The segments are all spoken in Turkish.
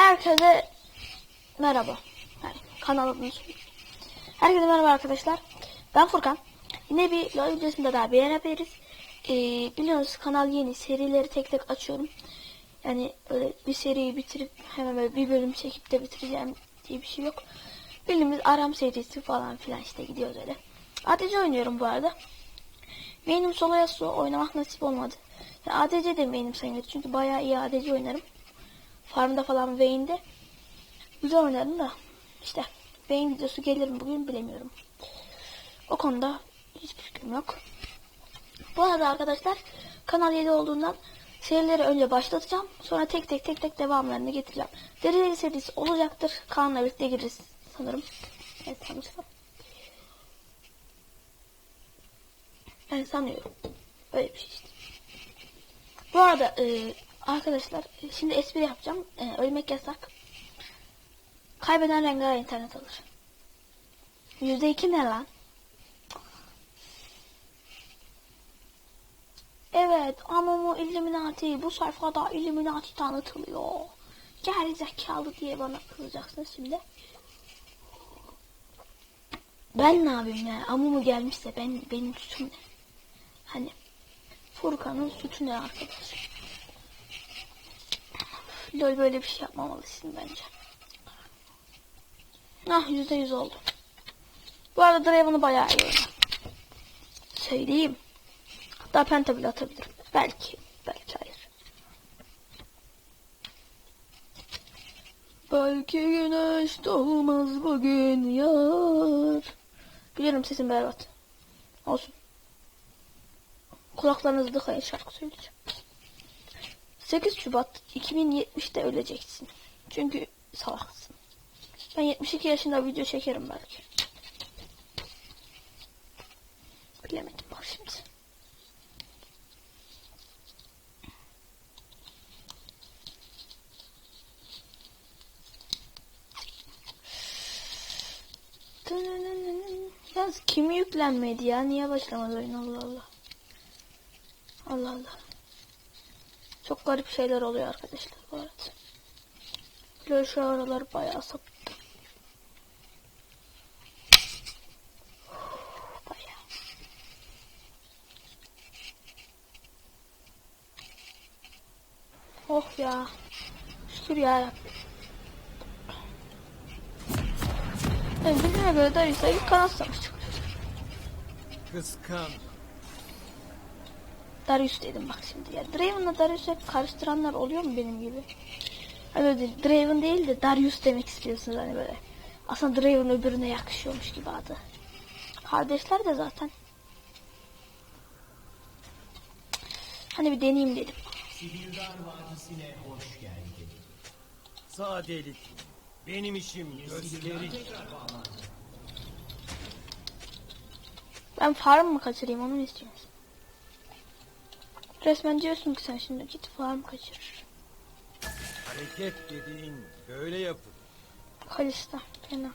Herkese merhaba. Yani kanalımın. Herkese merhaba arkadaşlar. Ben Furkan. Yine bir LoL videosunda daha beraberiz. Ee, biliyorsunuz kanal yeni. Serileri tek tek açıyorum. Yani öyle bir seriyi bitirip hemen böyle bir bölüm çekip de bitireceğim diye bir şey yok. Bildiğimiz Aram serisi falan filan işte gidiyoruz öyle. ADC oynuyorum bu arada. Main'im solo Yasuo oynamak nasip olmadı. Yani ADC de main'im sayılır çünkü bayağı iyi ADC oynarım. Farmda falan Vayne'de güzel oynarım da işte Vayne videosu gelir mi bugün bilemiyorum. O konuda hiçbir fikrim yok. Bu arada arkadaşlar kanal 7 olduğundan serileri önce başlatacağım. Sonra tek tek tek tek devamlarını getireceğim. Deri serisi olacaktır. Kaan'la birlikte gireriz sanırım. Evet sanırsam. Ben sanıyorum. Böyle bir şey işte. Bu arada e, arkadaşlar şimdi espri yapacağım. E, ölmek yasak. Kaybeden Rengar internet alır. Yüzde iki ne lan? Evet Amumu Illuminati bu sayfada Illuminati tanıtılıyor. Geri zekalı diye bana kızacaksın şimdi. Ben ne yapayım yani Amumu gelmişse ben benim suçum ne? Hani Furkan'ın suçu ne arkadaş? Lol böyle bir şey yapmamalısın bence. Ah yüzde yüz oldu. Bu arada Draven'ı bayağı iyi oynar. Söyleyeyim. Hatta penta bile atabilirim. Belki. Belki hayır. Belki güneş doğmaz bugün yar. Biliyorum sesim berbat. Olsun. Kulaklarınızı tıkayın şarkı söyleyeceğim. 8 Şubat 2070'te öleceksin. Çünkü salaksın. Ben 72 yaşında video çekerim belki. Bilemedim bak şimdi. Yaz kim yüklenmedi ya? Niye başlamadı oyun Allah Allah. Allah Allah. Çok garip şeyler oluyor arkadaşlar bu arada. Böyle şu aralar bayağı sapıttı. Bayağı. Oh ya. Şükür ya Rabbim. Ben bildiğime göre Darius'a ilk kanat savaşı çıkıyor. Darius dedim bak şimdi ya. Draven'la Darius'u hep karıştıranlar oluyor mu benim gibi? Hani öyle değil, Draven değil de Darius demek istiyorsunuz hani böyle. Aslında Draven öbürüne yakışıyormuş gibi adı. Kardeşler de zaten. Hani bir deneyeyim dedim. Sibildar Vadisi'ne hoş geldin. Sadelik. Benim işim gösteriş. Ben farm mı kaçırayım onu mu istiyorsun? Resmen diyorsun ki sen şimdi git farm kaçır. Hareket dediğin böyle yapılır. Kalista fena.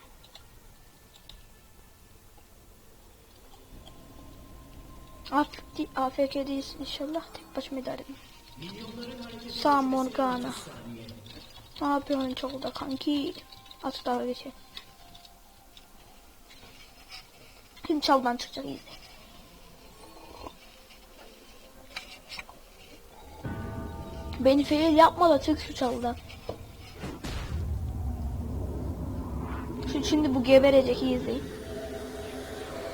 AFK, AFK değilsin inşallah tek başıma idare edeyim. Sağ Morgana. Ne yapıyorsun çok da kanki? At dalga geçelim. Kim çaldan çıkacak izle. Beni fail yapma da çık şu çaldan. Şu şimdi bu geberecek iyi izleyin.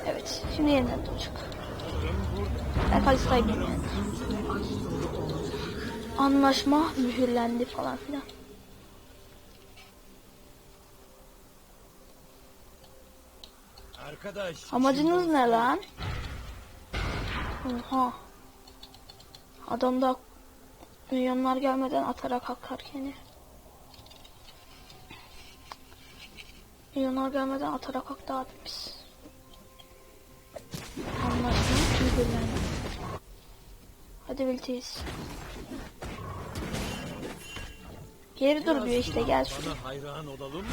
Evet şimdi yeniden doğacak. Ben Kalista'yı bilmiyorum. Anlaşma mühürlendi falan filan. Arkadaş. Amacınız ne lan? Oha. Adam da milyonlar gelmeden atarak kalkarken. Milyonlar gelmeden atarak kalktı abimiz. Anlaşma mühürlendi. Hadi birlikteyiz. Geri dur diyor işte gel şuraya. Hayran olalım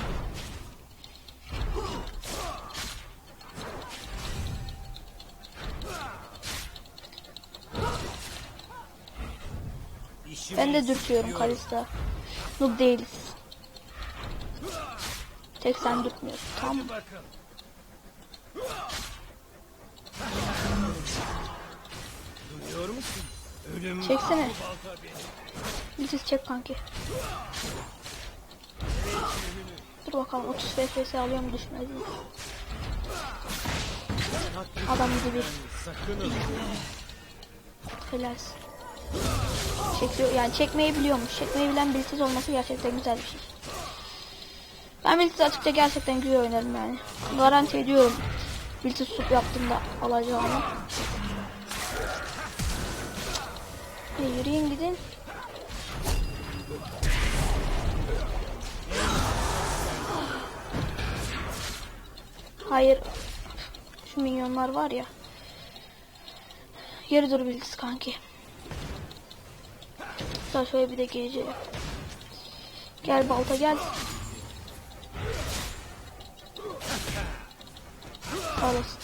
Ben de dürtüyorum. Kalista. Noob değiliz. Tek sen tutmuyorsun tamam mı? Çeksene. siz çek kanki. Dur bakalım 30 FPS alıyor mu düşmez mi? Adam gibi helalsin. Çekiyor yani çekmeyi biliyormuş. Çekmeyi bilen birisiz olması gerçekten güzel bir şey. Ben birisiz açıkça gerçekten güzel oynarım yani. Garanti ediyorum. Birisiz sup yaptığımda alacağımı. E, yürüyün gidin. Hayır. Şu minyonlar var ya. Yeri dur bilgisi kanki. Daha şöyle bir de gece. Gel balta gel. Olasın.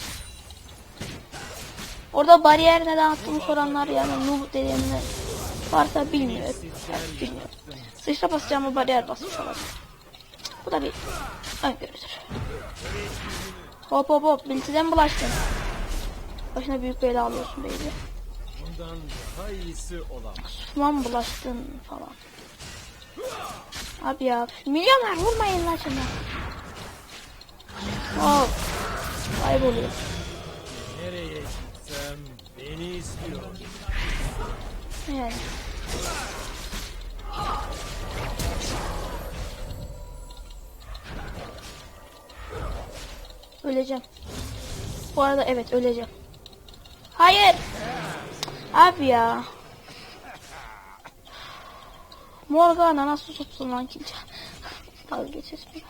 Orada bariyer neden attığımı soranlar yani noob dediğimde varsa bilmiyor. Evet, bilmiyor. Sıçra basacağımı bariyer basmış olabilir. Bu da bir öngörüdür. Hop hop hop bilsize mi bulaştın? Başına büyük bela alıyorsun baby. Bundan daha iyisi olamaz. Mı bulaştın falan. Abi ya milyonlar vurmayın lan şuna. Hop. Kayboluyor. Nereye gitsem beni istiyor. Yani. Öleceğim. Bu arada evet öleceğim. Hayır. Abi ya. Morgana nasıl tutsun lan? Dalga geçiyorsun ben.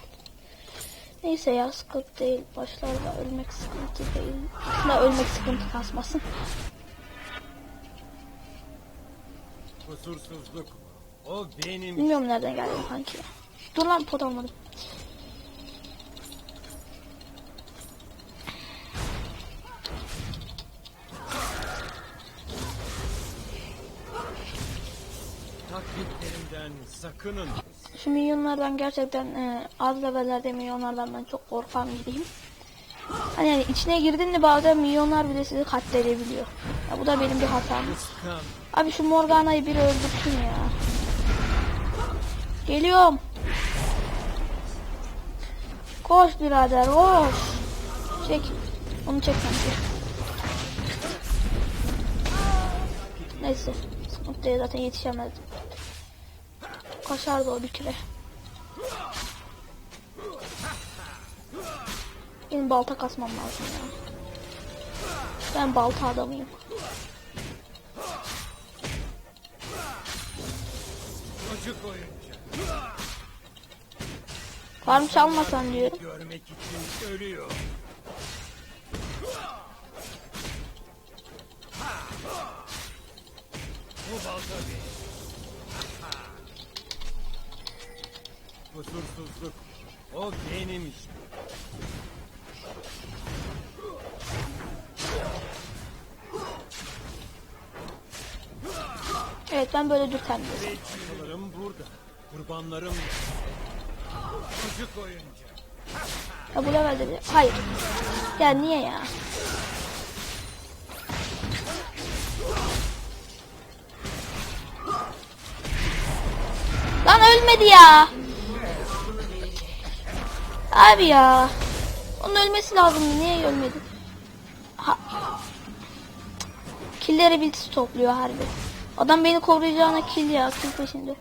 Neyse ya sıkıntı değil. Başlarda ölmek sıkıntı değil. Aslında ölmek sıkıntı kasmasın. Kusursuzluk? O benim Bilmiyorum nereden geldi kanki. Dur lan pot almadım. Taklitlerimden sakının. Şu milyonlardan gerçekten e, az levellerde milyonlardan ben çok korkan biriyim. Hani yani içine girdin de bazen milyonlar bile sizi katledebiliyor. Ya bu da benim bir hatam. Abi şu Morgana'yı biri öldürsün ya. Geliyorum. Koş birader koş. Çek. Onu çek sanki. Neyse. Sıkıntı değil zaten yetişemezdim. Kaçardı o bir kere. Benim balta kasmam lazım ya. Ben balta adamıyım. Çocuk. Farm çalmasan diyorum. Görmek için ölüyor. Bu balta benim. Kusursuzluk. O benim işte. Evet ben böyle diyorum. Çocuklarım burada. Kurbanlarım Çocuk oyuncu. Ya bu levelde bile. Hayır. Ya niye ya? Lan ölmedi ya. Abi ya. Onun ölmesi lazımdı. Niye ölmedi? Ha. Killeri bilgisi topluyor harbi. Adam beni koruyacağına kill ya. Kill peşinde.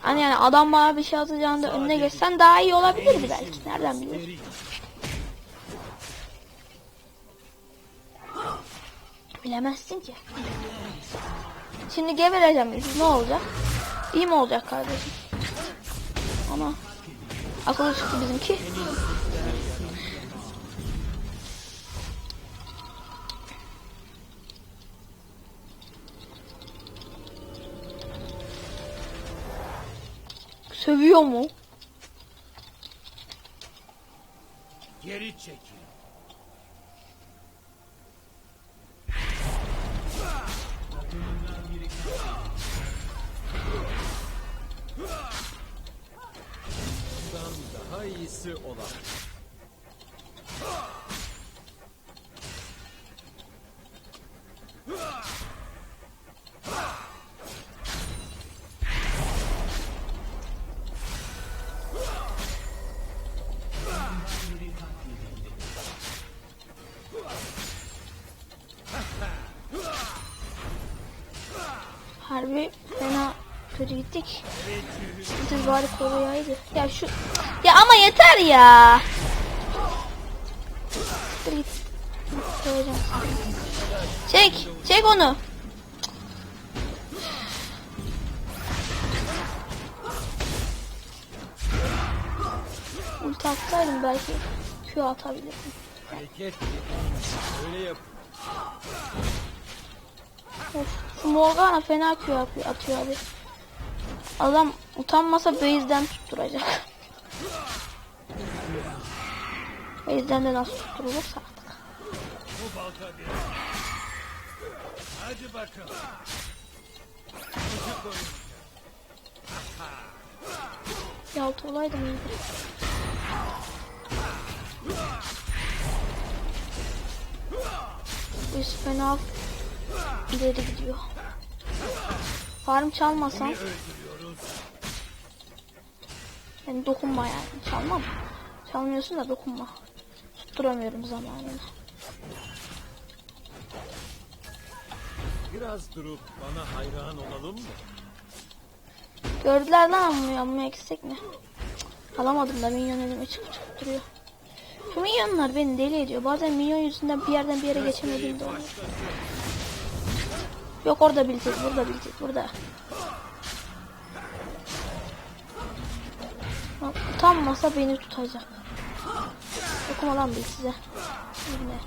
Hani yani adam bana bir şey atacağında önüne geçsen daha iyi olabilirdi belki. Nereden biliyorsun? Bilemezsin ki. Şimdi gebereceğim. Ne olacak? İyi mi olacak kardeşim? Ama akıllı çıktı bizimki. Sövüyor mu? Geri çekil. İyisi olamaz. Kötü gittik. Biz bari kolayaydı. Ya şu... Ya ama yeter ya. Dur git. Koyacağım. Çek. Çek onu. Ulti atsaydım belki Q atabilirdim. Hareket öyle yap. Of, şu Morgana fena Q atıyor abi. Adam utanmasa base'den tutturacak. base'den de nasıl tutturulursa artık. Bu bir. Hadi bakalım. Çocuk oyuncağı. Yaltı olaydım iyiydi. Bu iş fena ileri gidiyor. Farm çalmasam. Yani dokunma yani çalmam. Çalmıyorsun da dokunma. Tutturamıyorum zamanını. Biraz durup bana hayran olalım mı? Gördüler lan ammuyu ammuyu eksik? Cık, Alamadım da minyon elime çıkıp çıkıp duruyor. Şu minyonlar beni deli ediyor. Bazen minyon yüzünden bir yerden bir yere geçemediğim de oluyor. Yok orada bileceğiz, burada bileceğiz, burada. Bak, utanmasa beni tutacak. Okuma lan bil size. Yine.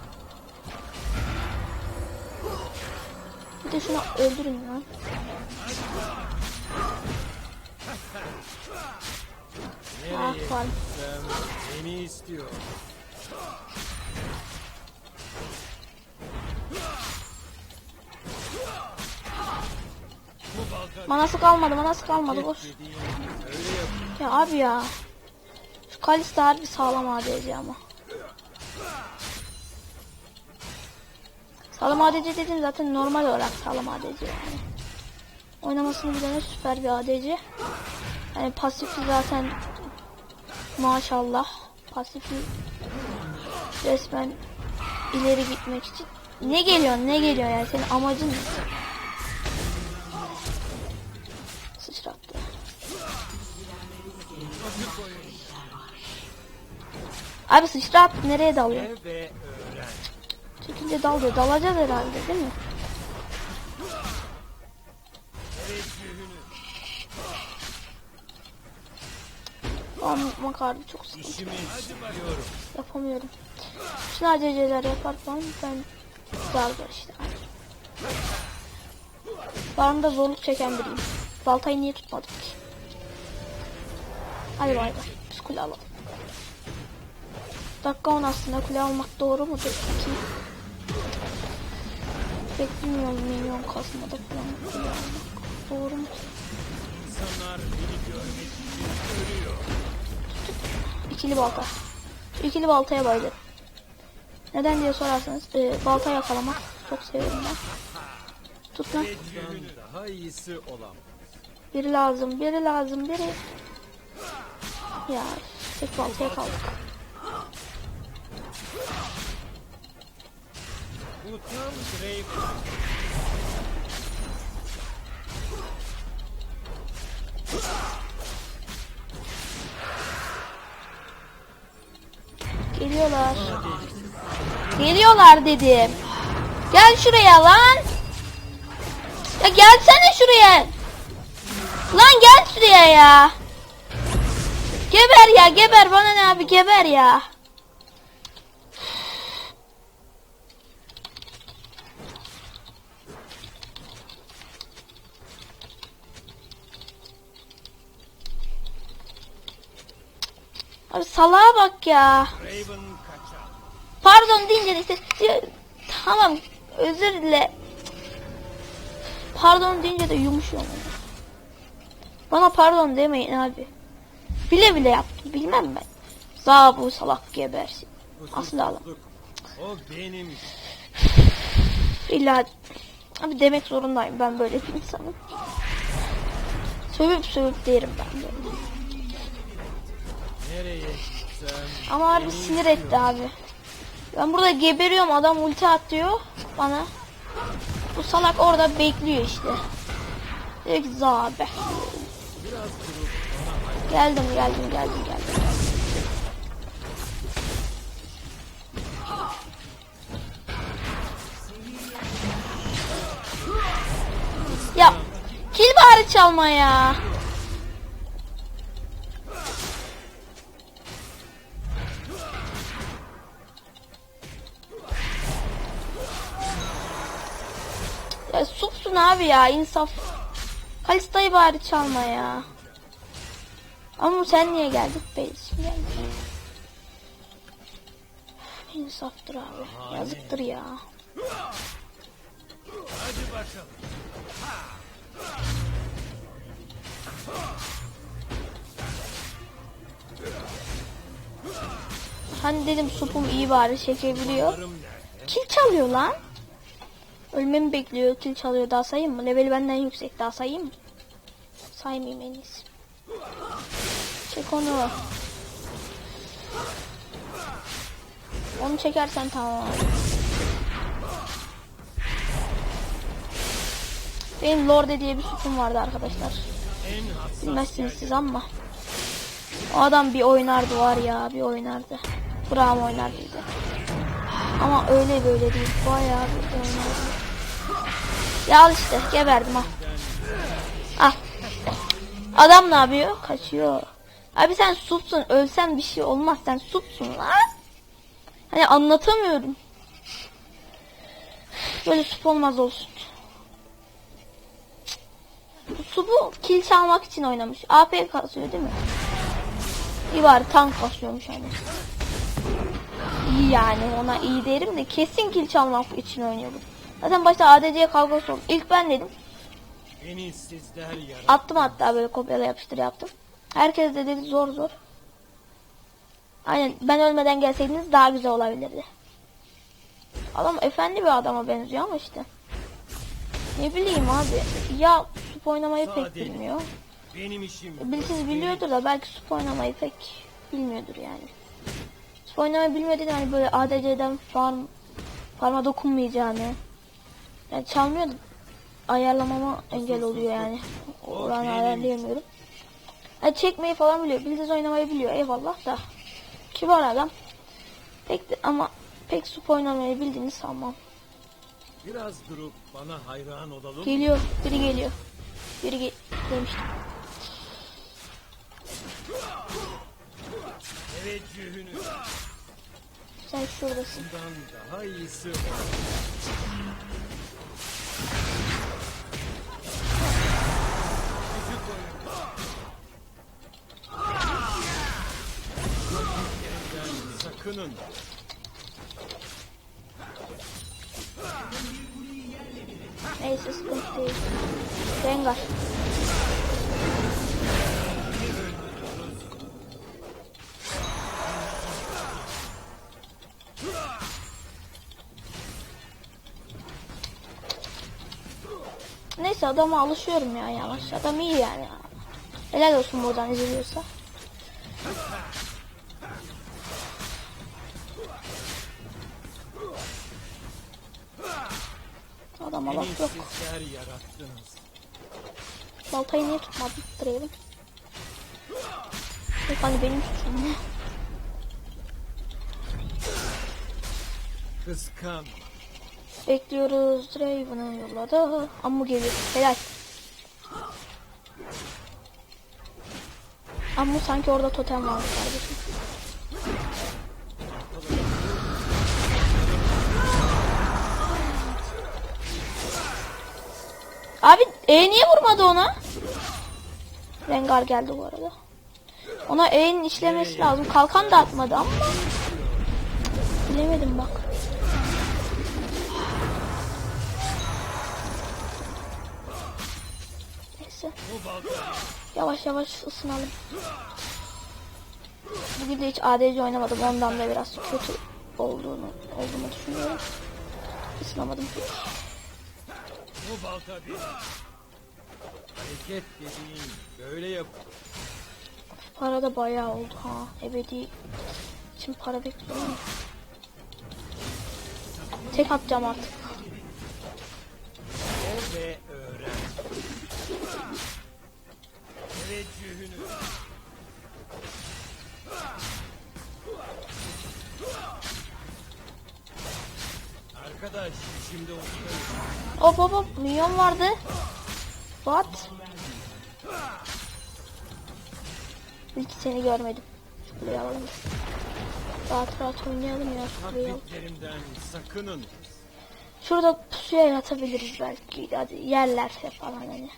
Bir de şunu öldürün lan. Ah var. beni istiyor. Manası kalmadı, manası kalmadı. Boş. Ya abi ya. Kalista harbi sağlam ADC ama. Sağlam ADC dedim zaten normal olarak sağlam ADC yani. Oynamasını bilene süper bir ADC. Yani pasifi zaten maşallah. Pasifi resmen ileri gitmek için. Ne geliyor ne geliyor yani senin amacın ne? Abi sıçrat nereye dalıyor? Çekince dalıyor. Dalacağız herhalde değil mi? Anlatmak harbi çok sıkıntı. Yapamıyorum. Şunu ACC'ler yapar falan ben zar zor işte. Barında zorluk çeken biriyim. Baltayı niye tutmadım ki? Hadi bay bay. Biz kule alalım. Dakika 10 aslında kule almak doğru mudur ki? Pek bilmiyorum milyon kasmada kule almak doğru mu? İkili balta. İkili baltaya bayılırım. Neden diye sorarsanız e, balta yakalamak çok severim ben. Tut lan. Biri lazım, biri lazım, biri. Ya tek baltaya kaldık. Bu tam Drake. Geliyorlar. Geliyorlar dedim. Gel şuraya lan. Ya gelsene şuraya. Lan gel şuraya ya. Geber ya geber bana ne abi geber ya. Abi salağa bak ya. Pardon deyince de işte tamam özür dile. Pardon deyince de yumuşuyor. Bana pardon demeyin abi. Bile bile yaptım bilmem ben. Daha bu salak gebersin. Alam. Kusursuzluk. O benim. İlla abi demek zorundayım ben böyle bir insanım. Sövüp sövüp derim ben böyle. Nereye gitsem Ama harbi sinir etti abi. Ben burada geberiyorum adam ulti atıyor bana. Bu salak orada bekliyor işte. Diyor ki zabe. Geldim geldim geldim geldim. Ya kill bari çalma. Ya abi ya insaf. Kalista'yı bari çalma ya. Ama sen niye geldin? Beysim geldi. İnsaftır abi. Yazıktır ya. hadi bakalım. Hani dedim supum iyi bari çekebiliyor. Kil çalıyor lan. Ölmemi bekliyor. Kil çalıyor. Daha sayayım mı? Leveli benden yüksek. Daha sayayım mı? Saymayayım en iyisi. Çek onu. Onu çekersen tamam. Benim Lorde diye bir supum vardı arkadaşlar. Bilmezsiniz siz ama. O adam bir oynardı var ya bir oynardı. Braum oynardıydı. Ama öyle böyle değil. Bayağı bir oynardı. Ya al işte geberdim al. Al. Adam ne yapıyor? Kaçıyor. Abi sen supsun. Ölsen bir şey olmaz. Sen supsun lan. Hani anlatamıyorum. Böyle sup olmaz olsun. Bu subu kill çalmak için oynamış. AP kasıyor değil mi? İyi bari tank kasıyormuş hani. İyi yani ona iyi derim de kesin kill çalmak için oynuyor bu. Zaten başta ADC'ye kavgası oldu. İlk ben dedim. Attım hatta böyle kopyala yapıştır yaptım. Herkes de dedi zor zor. Aynen ben ölmeden gelseydiniz daha güzel olabilirdi. Adam efendi bir adama benziyor ama işte. Ne bileyim abi. Ya sup oynamayı pek Sade. bilmiyor. Benim işim. Bilsiz biliyordur da belki sup oynamayı pek bilmiyordur yani. Sup oynamayı bilmediğinde hani böyle ADC'den farm, farma dokunmayacağını. Yani çalmıyor ayarlamama engel oluyor yani. Oranı ayarlayamıyorum. Yani çekmeyi falan biliyor. Bildiz oynamayı biliyor eyvallah da. Kibar adam. Pek de, ama pek sup oynamayı bildiğini sanmam. Biraz durup bana hayran olalım. Geliyor. Biri geliyor. Biri ge demiştim. Teveccühünü Sen şuradasın. bundan daha iyisi. Rakiplerimden sakının. Neyse sıkıntı değil. Rengar. Neyse adama alışıyorum ya yavaş. Adam iyi yani. Helal olsun buradan izliyorsa. Adama laf yok. Baltayı niye tutmadın? Draven. Yok hani benim suçum ne? Kıskan. Bekliyoruz. Draven'ı yolladı. Ammu geliyor. Helal. Ammu sanki orada totem vardı kardeşim. Abi E niye vurmadı ona? Rengar geldi bu arada. Ona E'nin işlemesi lazım. Kalkan da atmadı ama. Bilemedim bak. Yavaş yavaş ısınalım. Bugün de hiç ADC oynamadım. Ondan da biraz kötü olduğunu olduğunu düşünüyorum. Isınamadım. Bu balta bir. Hareket dediğin böyle yap. Para da bayağı oldu ha. Ebedi için para bekliyorum. Tek atacağım artık. Gel ve Teveccühünü. Arkadaş şimdi ustayım. Hop hop hop. Milyon vardı. What? İlk seni görmedim. Şuraya alalım. Rahat rahat oynayalım ya. Taktiklerimden sakının. Şurada pusuya yatabiliriz belki. Hadi yerlerse falan hani.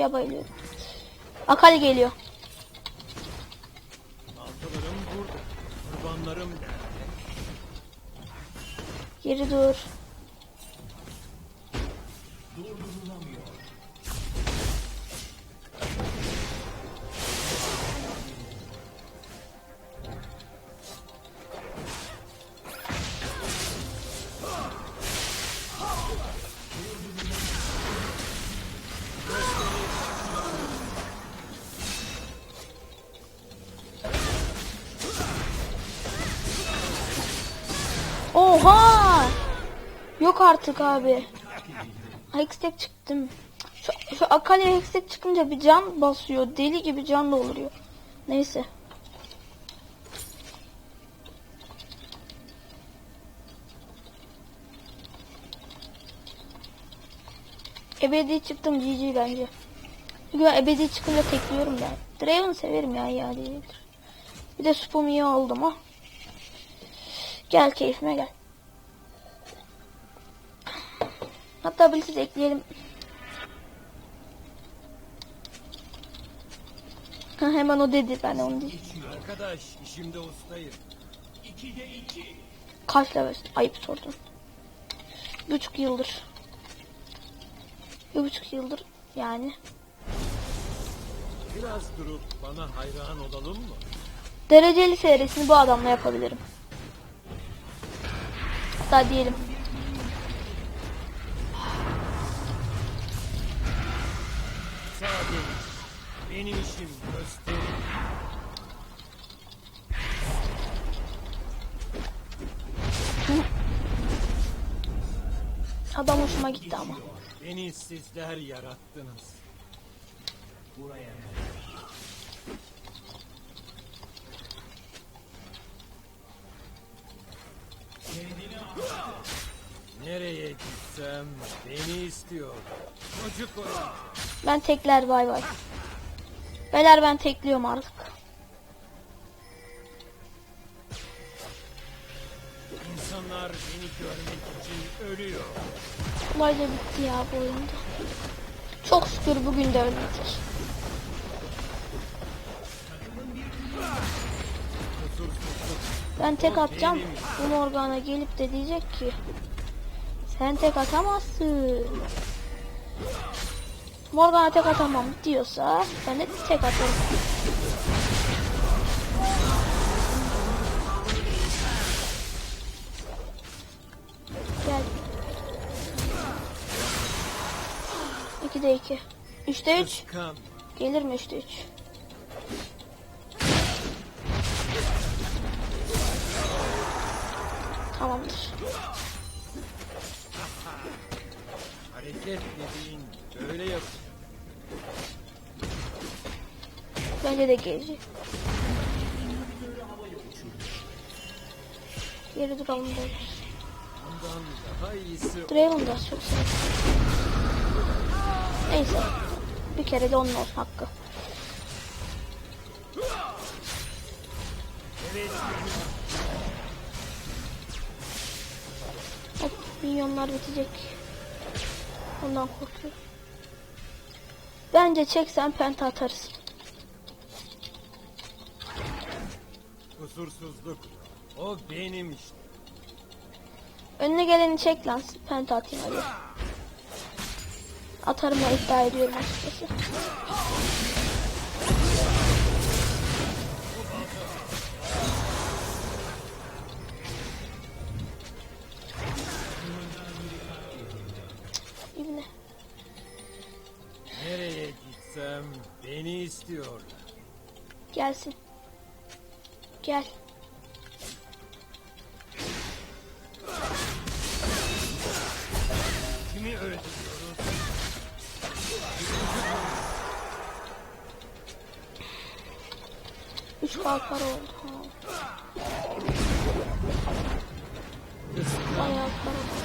Pusuya bayılıyorum. Akali geliyor. Baltalarım burada. Kurbanlarım? Geri dur. Oha! Artık abi. Hextech çıktım. Şu, şu Akali Hextech çıkınca bir can basıyor. Deli gibi can dolduruyor. Neyse. Ebedi çıktım GG bence. Ben ebedi çıkınca tekliyorum ben. Draven severim ya ya değildir. Bir de spam iyi oldum ha. Gel keyfime gel. Hatta bir siz ekleyelim. Ha, hemen o dedi ben de onu değil. Arkadaş işimde ustayım. Kaç level? Ayıp sordum. Bir buçuk yıldır. Bir buçuk yıldır yani. Biraz durup bana hayran olalım mı? Dereceli serisini bu adamla yapabilirim. Hatta diyelim. Benim işim gösteri. Adam hoşuma gitti ama. Beni sizler yarattınız. Buraya Nereye gitsem beni istiyor. Çocuk. Ben tekler bay bay. Beyler ben tekliyorum artık. İnsanlar beni görmek için ölüyor. Olay da bitti ya bu oyunda. Çok şükür bugün de. Kusursuzluk. Ben tek atacağım. Bu Morgana gelip de diyecek ki sen tek atamazsın. Morgana tek atamam diyorsa ben de tek atarım. Gel. 2'de 2. 3'te 3. Kıskan. Gelir mi 3'te 3? Tamamdır. Hareket dediğin böyle yap. Bence de gelecek. Geri duralım böyle. Draven da çok. Neyse. Bir kere de onun olsun hakkı. Hop milyonlar bitecek. Ondan korkuyorum. Bence çeksen penta atarız. Kusursuzluk. O benim işte. Önüne geleni çek lan. Penta atayım hadi. Atarım ya iddia ediyorum açıkçası. İbne. Nereye gitsem beni istiyorlar. Gelsin. Gel. Kimi öldürüyoruz? Üç kalkar oldu. Ha. Bayağı para oldu.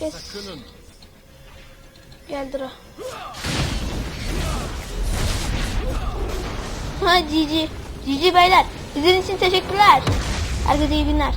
Yes. sakının. Gel Dra. Ha GG. GG beyler. İzlediğiniz için teşekkürler. Herkese iyi günler.